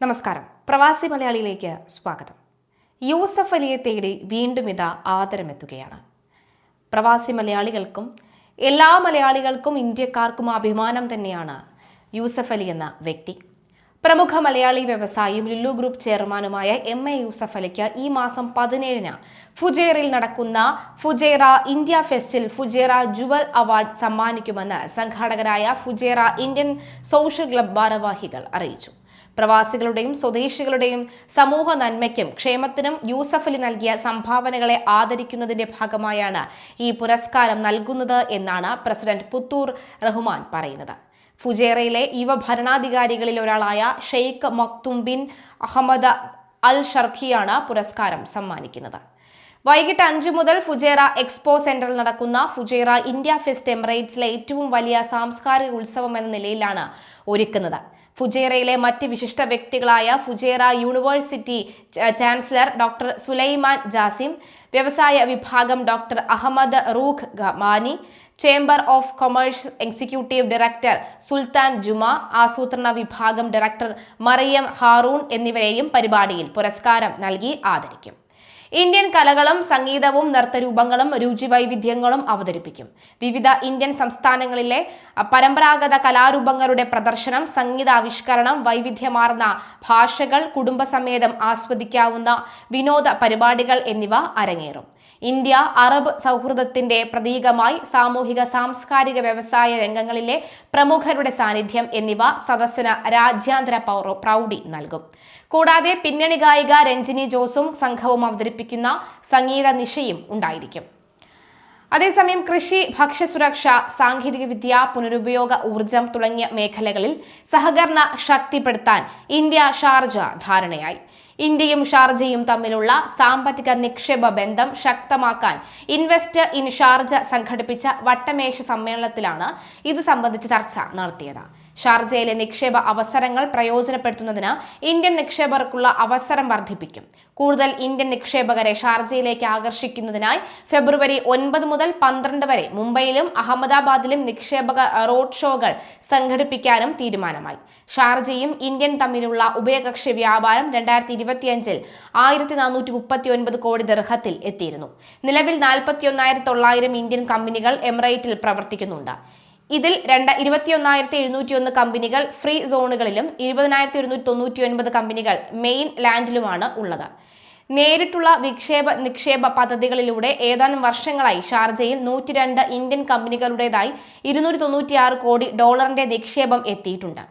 നമസ്കാരം. പ്രവാസി മലയാളിയിലേക്ക് സ്വാഗതം. യൂസഫ് അലിയെ തേടി വീണ്ടും ഇതാ ആദരമെത്തുകയാണ്. പ്രവാസി മലയാളികൾക്കും എല്ലാ മലയാളികൾക്കും ഇന്ത്യക്കാർക്കും അഭിമാനം തന്നെയാണ് യൂസഫ് അലി എന്ന വ്യക്തി. പ്രമുഖ മലയാളി വ്യവസായിയും ലുല്ലു ഗ്രൂപ്പ് ചെയർമാനുമായ എം എ യൂസഫ് അലിക്ക് ഈ മാസം പതിനേഴിന് ഫുജേറിൽ നടക്കുന്ന ഫുജേറ ഇന്ത്യ ഫെസ്റ്റിൽ ഫുജേറ ജുവൽ അവാർഡ് സമ്മാനിക്കുമെന്ന് സംഘാടകരായ ഫുജേറ ഇന്ത്യൻ സോഷ്യൽ ക്ലബ് ഭാരവാഹികൾ അറിയിച്ചു. പ്രവാസികളുടെയും സ്വദേശികളുടെയും സമൂഹ നന്മയ്ക്കും ക്ഷേമത്തിനും യൂസഫലി നൽകിയ സംഭാവനകളെ ആദരിക്കുന്നതിന്റെ ഭാഗമായാണ് ഈ പുരസ്കാരം നൽകുന്നത് എന്നാണ് പ്രസിഡന്റ് പുത്തൂർ റഹ്മാൻ പറയുന്നത്. ഫുജേറയിലെ യുവ ഭരണാധികാരികളിൽ ഒരാളായ Sheikh Maktoum bin Ahmed Al ഷർഖിയാണ് പുരസ്കാരം സമ്മാനിക്കുന്നത്. വൈകിട്ട് അഞ്ചു മുതൽ ഫുജേറ എക്സ്പോ സെന്ററിൽ നടക്കുന്ന ഫുജേറ ഇന്ത്യ ഫെസ്റ്റ് എമിറേറ്റ്സിലെ ഏറ്റവും വലിയ സാംസ്കാരിക ഉത്സവം എന്ന നിലയിലാണ് ഒരുക്കുന്നത്. ഫുജേറയിലെ മറ്റ് വിശിഷ്ട വ്യക്തികളായ Fujairah university chancellor doctor Sulaiman Jassim വ്യവസായ വിഭാഗം ഡോക്ടർ അഹമ്മദ് റൂഖ് ഗമാനി chamber of commerce executive director Sultan Juma ആസൂത്രണ വിഭാഗം ഡയറക്ടർ മറിയം ഹാറൂൺ എന്നിവരെയും പരിപാടിയിൽ പുരസ്കാരം നൽകി ആദരിക്കും. ഇന്ത്യൻ കലകളും സംഗീതവും നൃത്തരൂപങ്ങളും രുചിവൈവിധ്യങ്ങളും അവതരിപ്പിക്കും. വിവിധ ഇന്ത്യൻ സംസ്ഥാനങ്ങളിലെ പരമ്പരാഗത കലാരൂപങ്ങളുടെ പ്രദർശനം സംഗീതാവിഷ്കരണം വൈവിധ്യമാർന്ന ഭാഷകൾ കുടുംബസമേതം ആസ്വദിക്കാവുന്ന വിനോദ പരിപാടികൾ എന്നിവ അരങ്ങേറും. ഇന്ത്യ അറബ് സൗഹൃദത്തിന്റെ പ്രതീകമായി സാമൂഹിക സാംസ്കാരിക വ്യവസായ രംഗങ്ങളിലെ പ്രമുഖരുടെ സാന്നിധ്യം എന്നിവ സദസ്സിന് രാജ്യാന്തര പ്രൗഢി നൽകും. കൂടാതെ പിന്നണി ഗായിക രഞ്ജിനി ജോസും സംഘവും അവതരിപ്പിക്കുന്ന സംഗീത നിശയും ഉണ്ടായിരിക്കും. അതേസമയം കൃഷി ഭക്ഷ്യസുരക്ഷ സാങ്കേതികവിദ്യ പുനരുപയോഗ ഊർജം തുടങ്ങിയ മേഖലകളിൽ സഹകരണ ശക്തിപ്പെടുത്താൻ ഇന്ത്യ ഷാർജ ധാരണയായി. ഇന്ത്യയും ഷാർജയും തമ്മിലുള്ള സാമ്പത്തിക നിക്ഷേപ ബന്ധം ശക്തമാക്കാൻ ഇൻവെസ്റ്റ് ഇൻ ഷാർജ സംഘടിപ്പിച്ച വട്ടമേശ സമ്മേളനത്തിലാണ് ഇത് സംബന്ധിച്ച് ചർച്ച നടത്തിയത്. ഷാർജയിലെ നിക്ഷേപ അവസരങ്ങൾ പ്രയോജനപ്പെടുത്തുന്നതിന് ഇന്ത്യൻ നിക്ഷേപകർക്കുള്ള അവസരം വർദ്ധിപ്പിക്കും. കൂടുതൽ ഇന്ത്യൻ നിക്ഷേപകരെ ഷാർജയിലേക്ക് ആകർഷിക്കുന്നതിനായി ഫെബ്രുവരി ഒൻപത് മുതൽ പന്ത്രണ്ട് വരെ മുംബൈയിലും അഹമ്മദാബാദിലും നിക്ഷേപക റോഡ് ഷോകൾ സംഘടിപ്പിക്കാനും തീരുമാനമായി. ഷാർജയും ഇന്ത്യൻ തമ്മിലുള്ള ഉഭയകക്ഷി വ്യാപാരം രണ്ടായിരത്തി ഇരുപത്തിയഞ്ചിൽ ആയിരത്തി നാനൂറ്റി മുപ്പത്തി ഒൻപത് കോടി ദർഹത്തിൽ എത്തിയിരുന്നു. നിലവിൽ നാൽപ്പത്തി ഒന്നായിരത്തി തൊള്ളായിരം ഇന്ത്യൻ കമ്പനികൾ എമിറേറ്റിൽ പ്രവർത്തിക്കുന്നുണ്ട്. ഇതിൽ രണ്ട് ഇരുപത്തിയൊന്നായിരത്തി എഴുന്നൂറ്റി ഒന്ന് കമ്പനികൾ ഫ്രീ സോണുകളിലും ഇരുപതിനായിരത്തി ഒരുന്നൂറ്റി തൊണ്ണൂറ്റി ഒൻപത് കമ്പനികൾ മെയിൻ ലാൻഡിലുമാണ് ഉള്ളത്. നേരിട്ടുള്ള വിക്ഷേപ നിക്ഷേപ പദ്ധതികളിലൂടെ ഏതാനും വർഷങ്ങളായി ഷാർജയിൽ നൂറ്റിരണ്ട് ഇന്ത്യൻ കമ്പനികളുടേതായി ഇരുന്നൂറ്റി കോടി ഡോളറിന്റെ നിക്ഷേപം എത്തിയിട്ടുണ്ട്.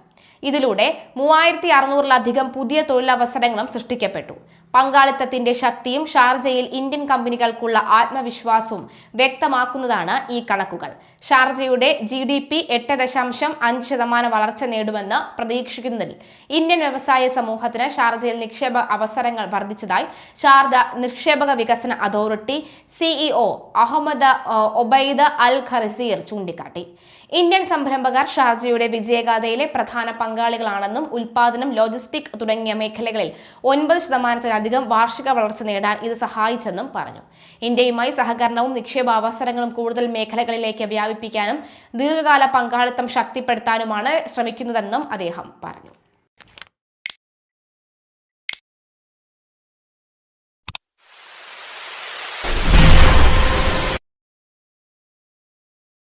ഇതിലൂടെ മൂവായിരത്തി അറുന്നൂറിലധികം പുതിയ തൊഴിലവസരങ്ങളും സൃഷ്ടിക്കപ്പെട്ടു. പങ്കാളിത്തത്തിന്റെ ശക്തിയും ഷാർജയിൽ ഇന്ത്യൻ കമ്പനികൾക്കുള്ള ആത്മവിശ്വാസവും വ്യക്തമാക്കുന്നതാണ് ഈ കണക്കുകൾ. ഷാർജയുടെ ജി ഡി പി എട്ട് ദശാംശം അഞ്ച് ശതമാനം വളർച്ച നേടുമെന്ന് പ്രതീക്ഷിക്കുന്നതിൽ ഇന്ത്യൻ വ്യവസായ സമൂഹത്തിന് ഷാർജയിൽ നിക്ഷേപ അവസരങ്ങൾ വർദ്ധിച്ചതായി ഷാർജ നിക്ഷേപക വികസന authority CEO Ahmed Obaida Al ഖറസീർ ചൂണ്ടിക്കാട്ടി. ഇന്ത്യൻ സംരംഭകർ ഷാർജയുടെ വിജയഗാഥയിലെ പ്രധാന പങ്കാളികളാണെന്നും ഉൽപാദനം ലോജിസ്റ്റിക് തുടങ്ങിയ മേഖലകളിൽ ഒൻപത് ശതമാനത്തിലധികം വാർഷിക വളർച്ച നേടാൻ ഇത് സഹായിച്ചെന്നും പറഞ്ഞു. ഇന്ത്യയുമായി സഹകരണവും നിക്ഷേപ അവസരങ്ങളും കൂടുതൽ മേഖലകളിലേക്ക് വ്യാപിപ്പിക്കാനും ദീർഘകാല പങ്കാളിത്തം ശക്തിപ്പെടുത്താനുമാണ് ശ്രമിക്കുന്നതെന്നും അദ്ദേഹം പറഞ്ഞു.